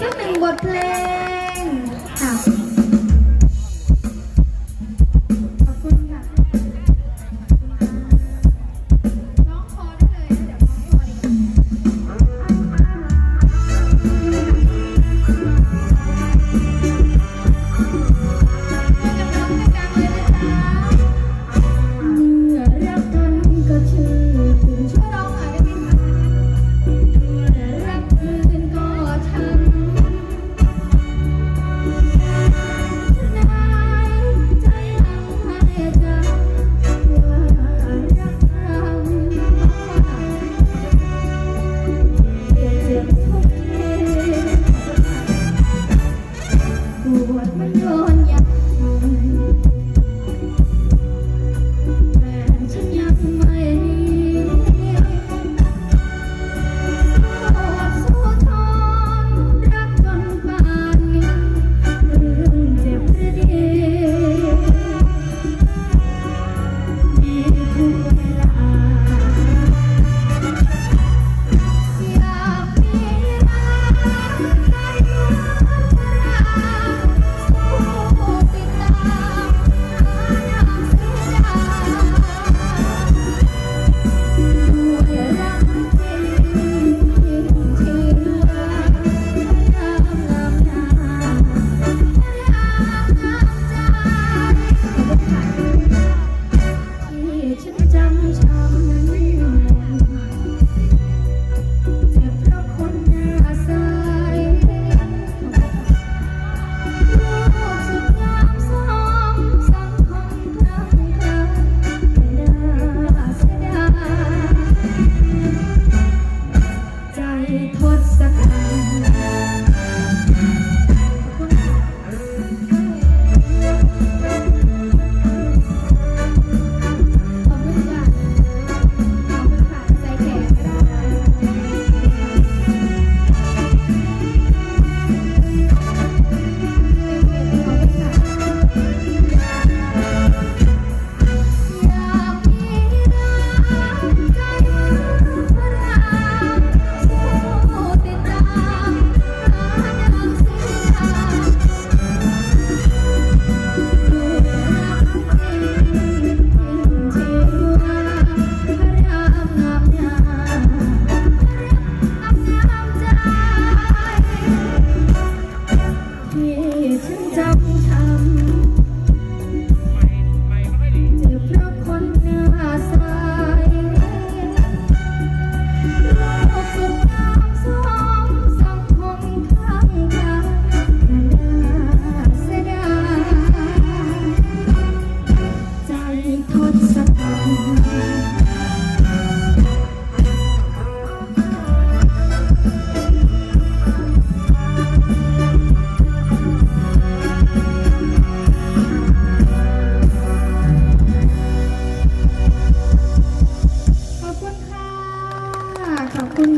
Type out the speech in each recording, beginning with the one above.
สักหนึ่งบทเพลง คุณ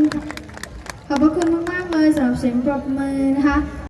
ขอบพระคุณมากๆเลยสำหรับเสียงปรบมือนะคะ